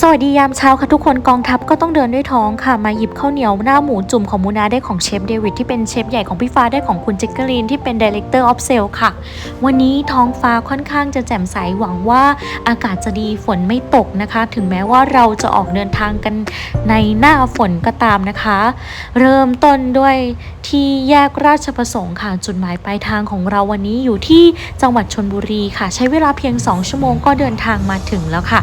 สวัสดียามเช้าค่ะทุกคนกองทัพก็ต้องเดินด้วยท้องค่ะ มาหยิบข้าวเหนียวหน้าหมูจุ่มของมูนาได้ของเชฟเดวิดที่เป็นเชฟใหญ่ของพี่ฟ้าได้ของคุณเจคเกอรีนที่เป็นดีเลกเตอร์ออฟเซลค่ะ วันนี้ท้องฟ้าค่อนข้างจะแจ่มใสหวังว่าอากาศจะดีฝนไม่ตกนะคะ ถึงแม้ว่าเราจะออกเดินทางกันในหน้าฝนก็ตามนะคะ เริ่มต้นด้วยที่แยกราชประสงค์ค่ะจุดหมายปลายทางของเราวันนี้อยู่ที่จังหวัดชนบุรีค่ะ ใช้เวลาเพียง 2 ชั่วโมงก็เดินทางมาถึงแล้วค่ะ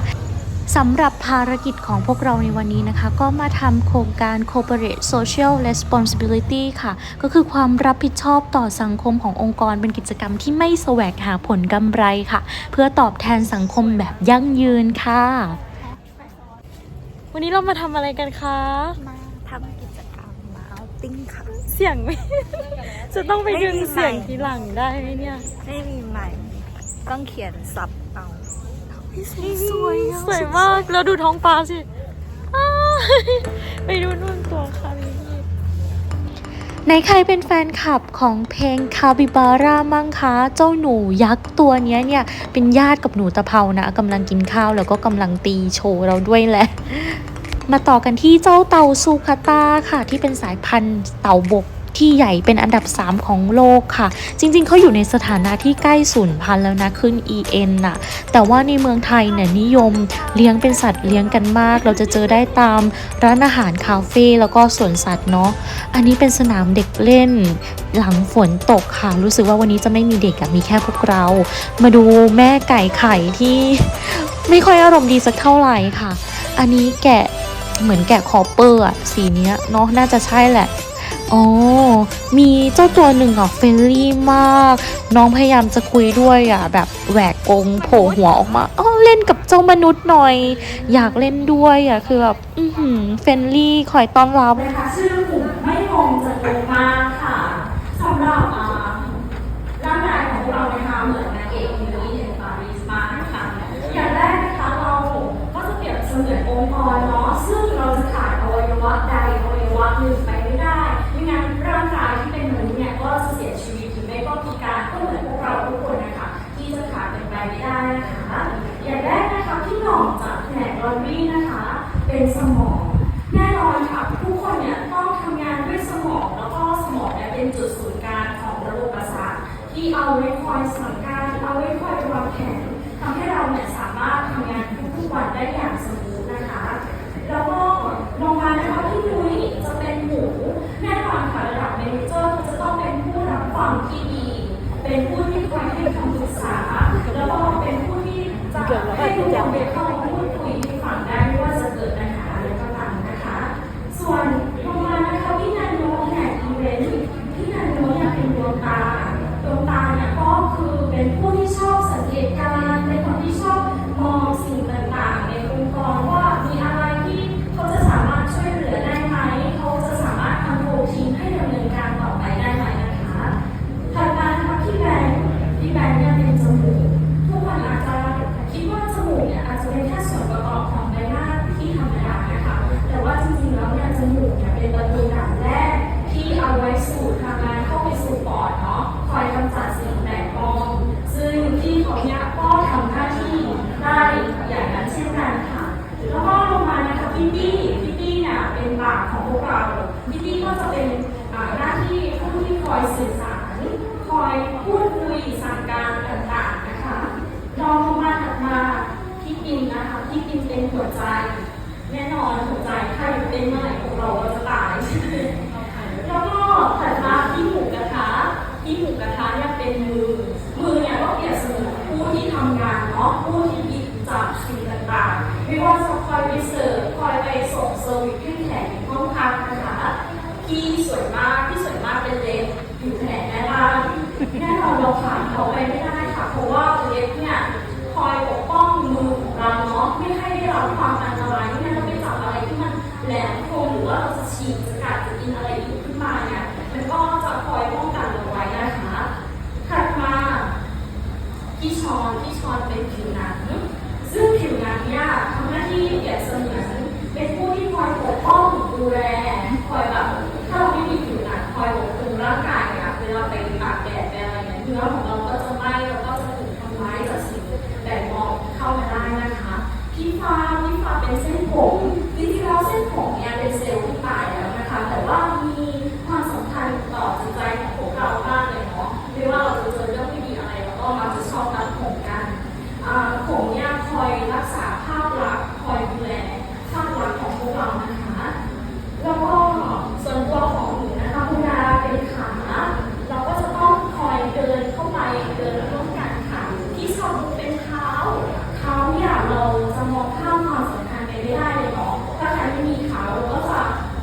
สำหรับภารกิจของพวกเราในวันนี้นะคะ ก็มาทำโครงการ Corporate Social Responsibility ค่ะ ก็คือความรับผิดชอบต่อสังคมขององค์กรเป็นกิจกรรมที่ไม่แสวงหาผลกำไรค่ะ เพื่อตอบแทนสังคมแบบยั่งยืนค่ะ วันนี้เรามาทำอะไรกันคะ มาทำกิจกรรมมาเอาติ้งค่ะ เสียงไม่ จะต้องไปดึงไม่มีไมค์เสียงทีหลังได้ไหมเนี่ย ไม่มีใหม่ ต้องเขียนซับ สวยสวยมาก แล้วดูท้องฟ้าสิ ไปดูนู่นตัวคาบิในใครเป็นแฟนคลับของเพลงคาบิบาร่ามั่งคะ เจ้าหนูยักษ์ตัวนี้เนี่ย เป็นญาติกับหนูตะเภานะกำลังกินข้าวแล้วก็กำลังตีโชว์เราด้วยแหละ มาต่อกันที่เจ้าเต่าซูคาตาค่ะที่เป็นสายพันธุ์เต่าบก ที่ใหญ่เป็นอันดับ 3 ของโลกค่ะ จริงๆ เขาอยู่ในสถานะที่ใกล้สูญพันธุ์แล้วนะขึ้น EN น่ะ แต่ว่าในเมืองไทยเนี่ยนิยมเลี้ยงเป็นสัตว์เลี้ยงกันมาก เราจะเจอได้ตามร้านอาหารคาเฟ่แล้วก็สวนสัตว์เนาะ อันนี้เป็นสนามเด็กเล่น หลังฝนตกค่ะ รู้สึกว่าวันนี้จะไม่มีเด็กอะมีแค่พวกเรา มาดูแม่ไก่ไข่ที่ไม่ค่อยอารมณ์ดีสักเท่าไหร่ค่ะ อันนี้แกะเหมือนแกะคอเปอร์อะสีเนี้ยเนาะน่าจะใช่แหละ อ๋อ มีเจ้าตัวหนึ่งอะเฟรนลี่มาก น้องพยายามจะคุยด้วยอะ แบบแหวกกงโผล่หัวออกมาอ๋อเล่นกับเจ้ามนุษย์หน่อย อยากเล่นด้วยอะ คือแบบอือหือเฟรนลี่คอยต้อนรับนะคะชื่อกลุ่มไม่มองจะโกงมากค่ะสำหรับอ่าร่างกายของเรานะคะเหมือนนางเอกมิลลี่เดนปาริสมากนะคะอย่างแรกนะคะเราก็จะเปรียบเสมือนองค์กรเนาะซึ่งเราจะขาดอวัยวะใดอวัยวะหนึ่งไปไม่ได้ ไม่งั้นร่างกายที่เป็นมนุษย์เนี่ยก็จะเสียชีวิตหรือไม่ก็พิการก็เหมือนพวกเราทุกคนนะคะ ที่จะขาดเป็นไปไม่ได้นะคะ อย่างแรกนะคะที่หน่องจากแผนกลอนรี่นะคะ เป็นสมองแน่นอนค่ะทุกคนเนี่ยต้องทำงานด้วยสมองแล้วก็สมองเนี่ยเป็นจุดศูนย์กลางของระบบประสาทที่เอาไว้คอยสั่งการเอาไว้คอยวางแผนทำให้เราเนี่ยสามารถทำงานทุกๆวันได้อย่างสมูท แน่นอนหัวใจถ้าอยู่เป็นเมื่อไหร่พวกเราก็จะตายแล้วก็ถัดมาที่หมูกระทะที่หมูกระทะเนี่ยเป็นมือ มือเนี่ยก็เปรียบเสมือนผู้ที่ทำงานเนาะผู้ที่หยิบจับสิ่งต่างๆ ไม่ว่าจะคอยไปเสิร์ฟคอยไปส่งเซอร์วิสให้แขกในห้องพักนะคะที่สวยมากที่สวยมากเป็นเล็บอยู่แผนกแม่บ้านแน่นอนเราขาดเขาไปไม่ได้ค่ะ เพราะว่าเล็บเนี่ยคอยปกป้องมือของเราเนาะไม่ให้ได้รับความอันตราย แหลมคมหรือว่าเราจะฉีดจะกัดจะกินอะไรอีกขึ้นมาเนี่ยมันก็จะคอยป้องกันเราไว้นะคะถัดมาที่ช้อนที่ช้อนเป็นผิว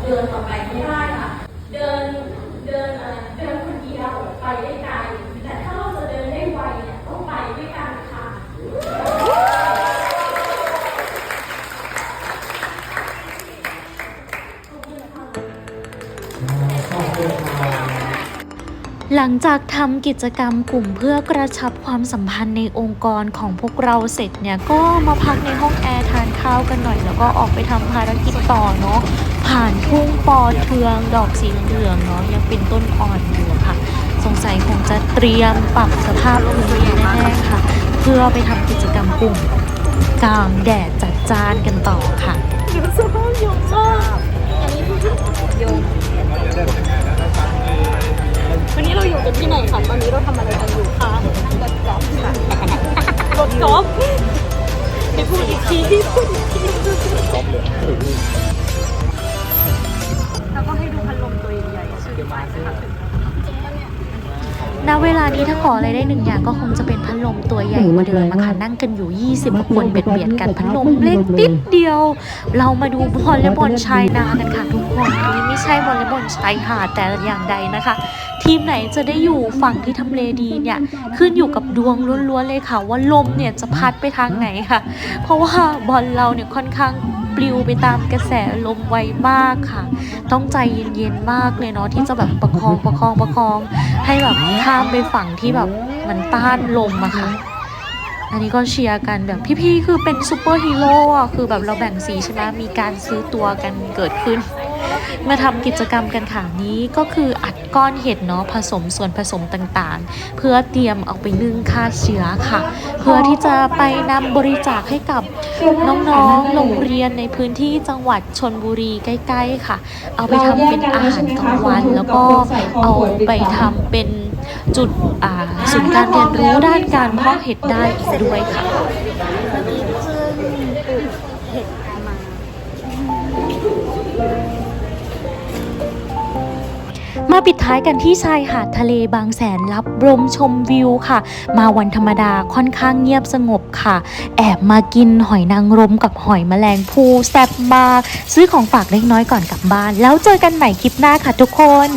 เดินต่อไปไม่ได้ค่ะ เดินเดินอะไรเดินคนเดียวไปได้ไกลแต่ถ้าเราจะเดินได้ไวเนี่ยต้องไปด้วยกันค่ะหลังจากทำกิจกรรมกลุ่มเพื่อกระชับความสัมพันธ์ในองค์กรของพวกเราเสร็จเนี่ย ก็มาพักในห้องแอร์ทานข้าวกันหน่อย แล้วก็ออกไปทำภารกิจต่อเนาะ ผ่านทุ่งปอเทืองดอกสีเหลืองเนาะยังเป็นต้นอ่อนอยู่ค่ะ สงสัยคงจะเตรียมปรับสภาพพื้นที่แน่ๆค่ะ เพื่อไปทำกิจกรรมกลุ่มกลางแดดจัดจ้านกันต่อค่ะวัน ณเวลานี้ถ้าขออะไรได้หนึ่งอย่างก็คงจะเป็นพัดลมตัวใหญ่กว่าเดิมนะคะนั่งกันอยู่ 20คนเบียดเบียดกันพัดลมเล็กนิดเดียว เรามาดูวอลเลย์บอลชายนากันค่ะทุกคนอันนี้ไม่ใช่วอลเลย์บอลชายหาดแต่อย่างใดนะคะ ทีมไหนจะได้อยู่ฝั่งที่ทำเลดีเนี่ยขึ้นอยู่กับดวงล้วนๆเลยค่ะว่าลมเนี่ยจะพัดไปทางไหนค่ะ เพราะว่าบอลเราเนี่ยค่อนข้าง ปลิวไปตามกระแสลมไวมากค่ะ ต้องใจเย็นๆมากเลยเนาะที่จะแบบประคองประคองประคอง ให้แบบข้ามไปฝั่งที่แบบมันต้านลมอะค่ะอันนี้ก็เชียร์กันแบบพี่ๆคือเป็นซูเปอร์ฮีโร่อะคือแบบเราแบ่งสีใช่ไหมมีการซื้อตัวกันเกิดขึ้น มาทำกิจกรรมกันค่ะนี้ก็คืออัดก้อนเห็ดเนาะผสมส่วนผสมต่างๆ เพื่อเตรียมเอาไปนึ่งฆ่าเชื้อค่ะ เพื่อที่จะไปนำบริจาคให้กับน้องๆโรงเรียนในพื้นที่จังหวัดชนบุรีใกล้ ๆค่ะ เอาไปทำเป็นอาหารกลางวัน แล้วก็เอาไปทำเป็นจุดศูนย์การเรียนรู้ด้านการเพาะเห็ดได้อีกด้วยค่ะ มาปิดท้ายกันที่ชายหาดทะเลบางแสนรับลมชมวิวค่ะ มาวันธรรมดาค่อนข้างเงียบสงบค่ะ แอบมากินหอยนางรมกับหอยแมลงภูแซ่บมาก ซื้อของฝากเล็กน้อยก่อนกลับบ้าน แล้วเจอกันใหม่คลิปหน้าค่ะทุกคน